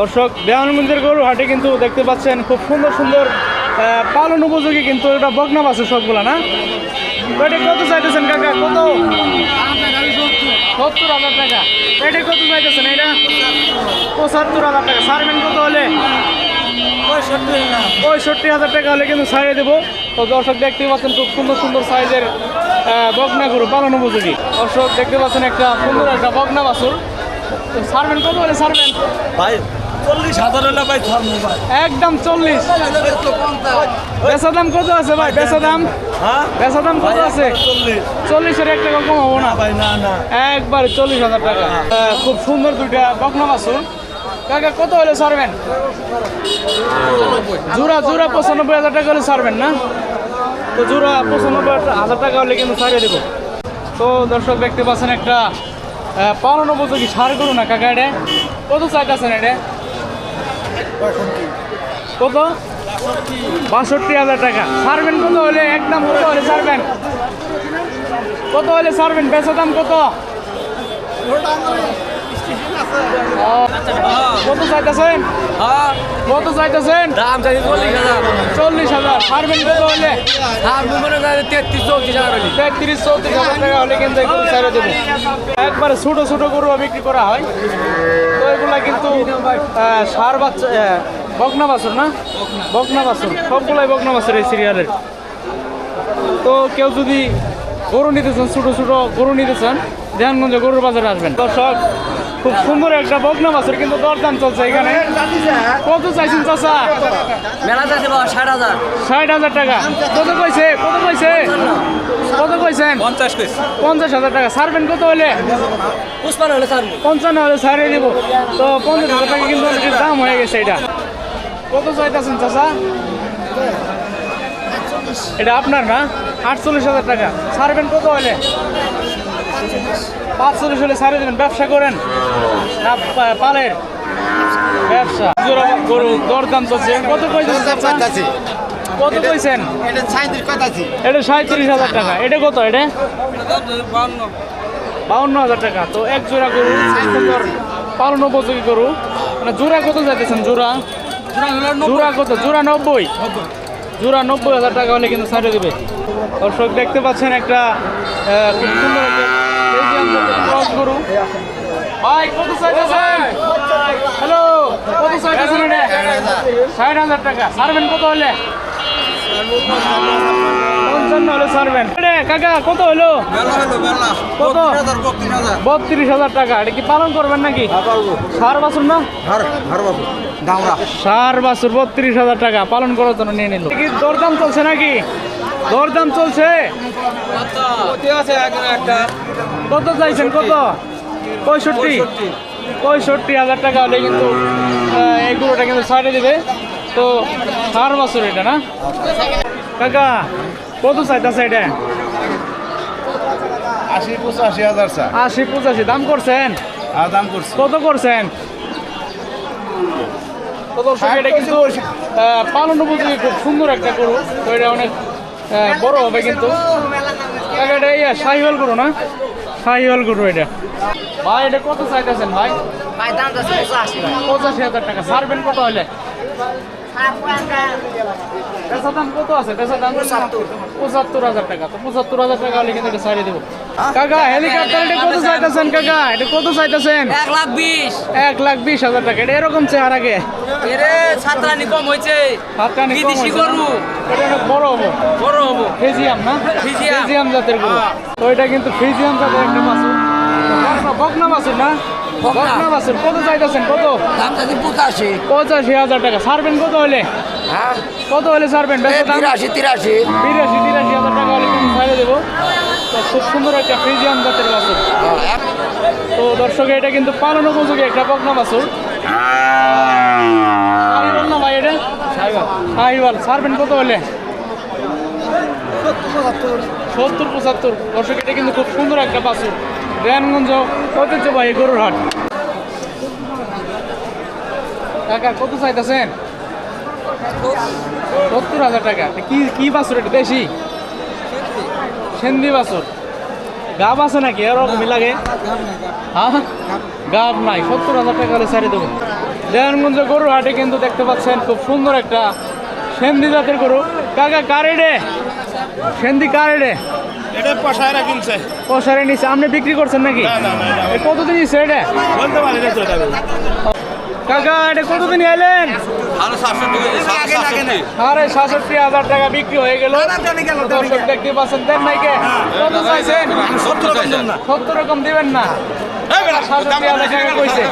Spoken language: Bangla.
দর্শক দেওয়ানগঞ্জের গরু হাটে কিন্তু দেখতে পাচ্ছেন খুব সুন্দর সুন্দর পালন উপযোগী কিন্তু এটা বকনা আছে সবগুলা না? এটা কত চাইতেছেন কাকা? কত? সত্তর হাজার টাকা। এটা কত চাইতেছেন এটা? পঁচাত্তর হাজার টাকা। সারবেন কত হলে? পঁয়ষট্টি হাজার টাকা হলে কিন্তু ছাড়িয়ে দেবো। তো দর্শক, দেখতে পাচ্ছেন খুব সুন্দর সুন্দর সাইজের বকনা গরু পালন উপযোগী। দর্শক, দেখতে পাচ্ছেন একটা সুন্দর একটা বকনা বাছুর তো কত হলে ছাড়বেন? ভাই চল্লিশ হাজার ভাই একদম চল্লিশ। বেচা দাম কত আছে ভাই? বেচা দাম? হ্যাঁ? বেচা দাম কত আছে? চল্লিশ। চল্লিশের এক টাকা কম হব না। ভাই না না। একবার চল্লিশ হাজার টাকা। খুব সুন্দর দুইটা বকনা বাছুর কাকা কত হলে ছাড়বেন? জোড়া জোড়া পঁচানব্বই হাজার টাকা হলে ছাড়বেন না? তো জোড়া পঁচানব্বই হাজার টাকা হলে কিন্তু ছাড়িয়ে দেবো। তো দর্শক দেখতে পাচ্ছেন একটা পালন উপযোগী সার করুন না কাকা এটা? কত চাইতেছেন এটা? কত? বাষট্টি হাজার টাকা। সারবেন কত হলে? একদম কত হলে সারবেন কত হলে সারবেন বেচা দাম কত? ও, কত চাইতেছেন? হ্যাঁ। কত চাইতেছেন? দাম চাইছে চল্লিশ হাজার। চল্লিশ হাজার। ছাড়বেন কত হলে? যায় তেত্রিশ চৌত্রিশ হাজার হলি। তেত্রিশ চৌত্রিশ হাজার টাকা হলে কিন্তু ছেড়ে দেবো। একবারে ছোটো ছোটো গরু বিক্রি করা হয়। তো এগুলা কিন্তু সার বাচ্চা বকনা বাছুর না? বকনা বাছুর। সবগুলাই বকনা বাছুর এই সিরিয়ালের। তো কেউ যদি গরু নিতে চান ছোটো ছোটো গরু নিতে চান দেহানগঞ্জে গরুর বাজারে আসবেন। দর্শক খুব সুন্দর একটা বকনা বাছুর কিন্তু দরদাম চলছে এখানে। কত চাইছেন চাচা? মেলা চাইছে ষাট হাজার। ষাট হাজার টাকা। কত কইছে? কত কইছে? কত কইছেন? পঞ্চাশ পঞ্চাশ হাজার টাকা। ছাড়বেন কত হলে পুষ্পান হলে স্যার পঞ্চান্ন হলে ছাড়িয়ে দিব তো পঞ্চাশ হাজার টাকা কিন্তু অনেক দাম হয়ে গেছে এটা। কত চাইতেছেন চাচা? এটা আপনার না? আটচল্লিশ হাজার টাকা। ছাড়বেন কত হলে পাঁচচল্লিশ হলে ছাড়িয়ে দেবেন ব্যবসা করেন। না পালের ব্যবসা। জোড়া গরু দরদাম চলছে। কত কইছেন? চাচা কত কইছেন? এটা সাঁত্রিশ হাজার টাকা। এটা কত এটা? বাউন্ন হাজার টাকা। তো এক জোড়া গরু পালন উপযোগী গরু। মানে জোড়া কত যাইতেছেন জোড়া? জোড়া কত? জোড়া নব্বই। জোড়া নব্বই হাজার টাকা হলে কিন্তু ছাড়ে দেবে। দর্শক দেখতে পাচ্ছেন একটা খুব সুন্দর একটা Belgian জাতের cross গরু ভাই কত চাইতেছেন হ্যালো কত চাইতেছেন এটা ষাট হাজার টাকা। ছাড়বেন কত হলে? পঞ্চান্ন হলে ছাড়বেন কাকা কত হলো? কত? বত্রিশ হাজার টাকা। এটা কি পালন করবেন নাকি? সার বাছুর না? সার বাছুর বত্রিশ হাজার টাকা। পালন করার জন্য নিয়ে নিল। কি দরদাম চলছে নাকি? দরদাম চলছে। কত চাইছেন কত? পঁয়ষট্টি। পঁয়ষট্টি। হাজার টাকা হলে কিন্তু এই গরুটা কিন্তু ছাড়ে দেবে। তো সার বাছুর এটা না? কাকা কত চাইতেছে এটা? আশি পঁচাশি হাজার স্যার আশি পঁচাশি দাম করছেন? আর দাম করছি। কত করছেন? এটা কিন্তু পালন উপযোগী খুব সুন্দর একটা গরু। তো এটা অনেক বড় হবে কিন্তু। এটা ইয়া সাহিওয়াল গরু না? সাহিওয়াল গরু এটা। ভাই এটা কত চাইতেছেন ভাই? ভাই দাম চাইছে পঁচাশি হাজার টাকা। ছাড়বেন কত হলে? পেশা দাম কত আছে? পেশা দাম পঁচাত্তর। হাজার টাকা। তো পঁচাত্তর হাজার টাকা হলে কিন্তু এটা সারিয়ে দেবো। কাকা হেলিকপ্টার এটা কত চাইতেছেন কাকা? এটা কত চাইতেছেন? এক লাখ বিশ। এক লাখ বিশ হাজার টাকা। এটা এরকম চেহারা আগে এরে সাতরানি কম হয়েছে। বিদেশি গরু। এটা অনেক বড় হব। বড় হব। ফেজিয়াম না? ফ্রিজিয়াম। ফেজিয়াম জাতের গরু। তো এটা কিন্তু ফেজিয়াম জাতের একটা মাসুর বকনা মাসুর না? বকনা। মাসুর কত চাইতেছেন? কত? পঁচাশি। পঁচাশি হাজার টাকা। ছাড়বেন কত হলে? হ্যাঁ। কত হলে ছাড়বেন? বেশি দাম? তিরাশি তিরাশি। বিরাশি তিরাশি হাজার টাকা হলে কিন্তু ছাড়ে দেবো। খুব সুন্দর একটা ফ্রিজিয়াম জাতের বাছুর। তো দর্শক, এটা কিন্তু পালন উপযোগী একটা বকনা বাছুর। না ভাই এটা? সাহিওয়াল ছাড়বেন কত হলে? সত্তর পঁচাত্তর। দর্শক, এটা কিন্তু খুব সুন্দর একটা বাছুর। দেয়ানগঞ্জ ঐতিহ্যবাহী গরুর হাট। কাকা, কত চাইতেছেন? সত্তর হাজার টাকা। কি কি বাছুর এটা? দেশি? সেন্দি বাছুর। গাব আছে নাকি? এরকমই লাগে হ্যাঁ গাব নাই সত্তর হাজার টাকা হলে ছাড়ি দেবো। দেওয়ানগঞ্জ গরুর হাটে কিন্তু দেখতে পাচ্ছেন খুব সুন্দর একটা সেন্দি জাতের গরু। কাকা কারে রে সেন্দি কারে রে এটা পয়সায়রা কিনছে। পশারে নিচে আপনি বিক্রি করছেন নাকি? না, না, না, কতদিন নিচ্ছে এটা? বলতে পারি কাকা এটা কতদিন এলেন? আরও সাতষট্টি হাজার টাকা বিক্রি হয়ে গেল। দর্শক দেখতে পাচ্ছেন দেন নাই কে কত চাইছেন? সত্তর কম সত্তর রকম দিবেন না। সাতষট্টি হাজার টাকা কইছে।